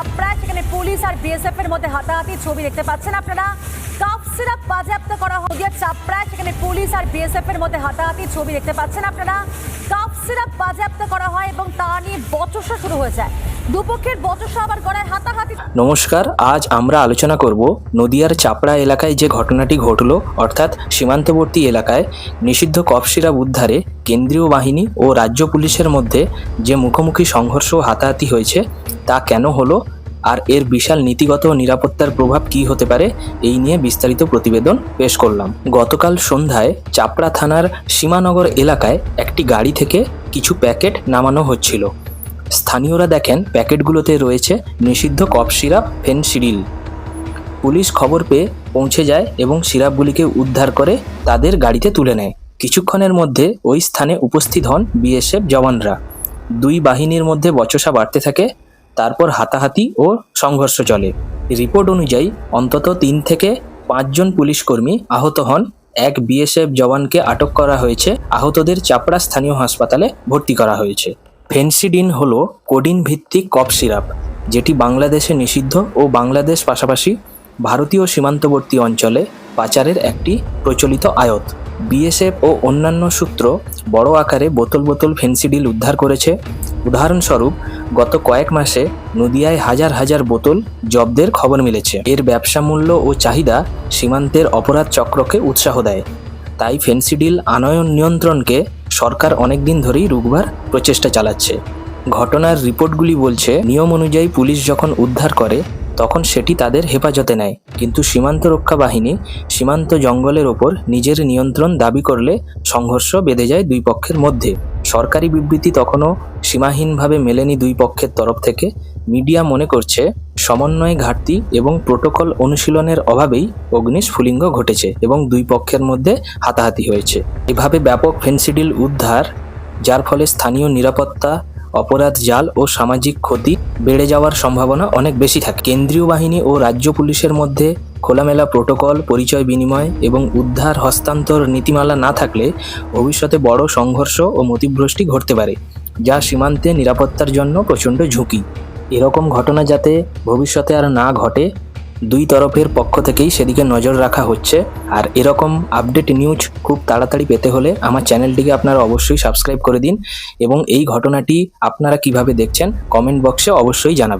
চাপড়ায় সেখানে পুলিশ আর বিএসএফ এর মধ্যে হাতাহাতি ছবি দেখতে পাচ্ছেন। আপনারা কাফ সিরাপ বাজেয়াপ্ত করা হয়। চাপড়ায় সেখানে পুলিশ আর বিএসএফ এর মধ্যে হাতাহাতি ছবি দেখতে পাচ্ছেন। আপনারা কাফ সিরাপ বাজেয়াপ্ত করা হয় এবং তা নিয়ে বচসা শুরু হয়ে যায় দুপক্ষের বচসা আবার গড়ায় নমস্কার, আজ আমরা আলোচনা করব নদিয়ার চাপড়া এলাকায় যে ঘটনাটি ঘটল, অর্থাৎ সীমান্তবর্তী এলাকায় নিষিদ্ধ কফ উদ্ধারে কেন্দ্রীয় বাহিনী ও রাজ্য পুলিশের মধ্যে যে মুখোমুখি সংঘর্ষ হাতাহাতি হয়েছে, তা কেন হলো? আর এর বিশাল নীতিগত নিরাপত্তার প্রভাব কী হতে পারে? এই নিয়ে বিস্তারিত প্রতিবেদন পেশ করলাম। গতকাল সন্ধ্যায় চাপড়া থানার সীমানগর এলাকায় একটি গাড়ি থেকে কিছু প্যাকেট নামানো হচ্ছিল। স্থানীয়রা দেখেন প্যাকেটগুলোতে রয়েছে নিষিদ্ধ কফ সিরাপ ফেনসিডিল পুলিশ খবর পেয়ে পৌঁছে যায় এবং সিরাপগুলিকে উদ্ধার করে তাদের গাড়িতে তুলে নেয়। কিছুক্ষণের মধ্যে ওই স্থানে উপস্থিত হন বিএসএফ জওয়ানরা। দুই বাহিনীর মধ্যে বচসা বাড়তে থাকে, তারপর হাতাহাতি ও সংঘর্ষ চলে। রিপোর্ট অনুযায়ী অন্তত তিন থেকে পাঁচজন পুলিশ কর্মী আহত হন। এক বিএসএফ জওয়ানকে আটক করা হয়েছে। আহতদের চাপড়া স্থানীয় হাসপাতালে ভর্তি করা হয়েছে। ফেন্সিডিন হলো কোডিন ভিত্তিক কফ সিরাপ, যেটি বাংলাদেশে নিষিদ্ধ ও বাংলাদেশ পাশাপাশি ভারতীয় সীমান্তবর্তী অঞ্চলে পাচারের একটি প্রচলিত আয়ত। বিএসএফ ও অন্যান্য সূত্র বড় আকারে বোতল বোতল ফেন্সিডিল উদ্ধার করেছে। উদাহরণস্বরূপ, গত কয়েক মাসে নদিয়ায় হাজার হাজার বোতল জব্দের খবর মিলেছে। এর ব্যবসা মূল্য ও চাহিদা সীমান্তের অপরাধ চক্রকে উৎসাহ দেয়। তাই ফেন্সিডিল আনয়ন নিয়ন্ত্রণকে সরকার অনেকদিন ধরেই রুখবার প্রচেষ্টা চালাচ্ছে। ঘটনার রিপোর্টগুলি বলছে, নিয়ম অনুযায়ী পুলিশ যখন উদ্ধার করে, তখন সেটি তাদের হেফাজতে নেয়। কিন্তু সীমান্ত রক্ষা বাহিনী সীমান্ত জঙ্গলের ওপর নিজের নিয়ন্ত্রণ দাবি করলে সংঘর্ষ বেঁধে যায় দুই পক্ষের মধ্যে। সরকারি বিবৃতি তখনও সীমাহীনভাবে মেলেনি দুই পক্ষের তরফ থেকে। মিডিয়া মনে করছে সমন্বয় ঘাটতি এবং প্রোটোকল অনুশীলনের অভাবেই অগ্নিস্ফুলিঙ্গ ঘটেছে এবং দুই পক্ষের মধ্যে হাতাহাতি হয়েছে। এভাবে ব্যাপক ফেন্সিডিল উদ্ধার, যার ফলে স্থানীয় নিরাপত্তা, অপরাধ জাল ও সামাজিক ক্ষতি বেড়ে যাওয়ার সম্ভাবনা অনেক বেশি থাকে। কেন্দ্রীয় বাহিনী ও রাজ্য পুলিশের মধ্যে খোলামেলা প্রোটোকল, পরিচয় বিনিময় এবং উদ্ধার, হস্তান্তর নীতিমালা না থাকলে ভবিষ্যতে বড় সংঘর্ষ ও মতিভ্রষ্টি ঘটতে পারে, যা সীমান্তে নিরাপত্তার জন্য প্রচণ্ড ঝুঁকি। এরকম ঘটনা যাতে ভবিষ্যতে আর না ঘটে, দুই তরফের পক্ষ থেকেই সেদিকে নজর রাখা হচ্ছে। আর এরকম আপডেট নিউজ খুব তাড়াতাড়ি পেতে হলে আমার চ্যানেলটিকে আপনারা অবশ্যই সাবস্ক্রাইব করে দিন এবং এই ঘটনাটি আপনারা কীভাবে দেখছেন কমেন্ট বক্সে অবশ্যই জানাবেন।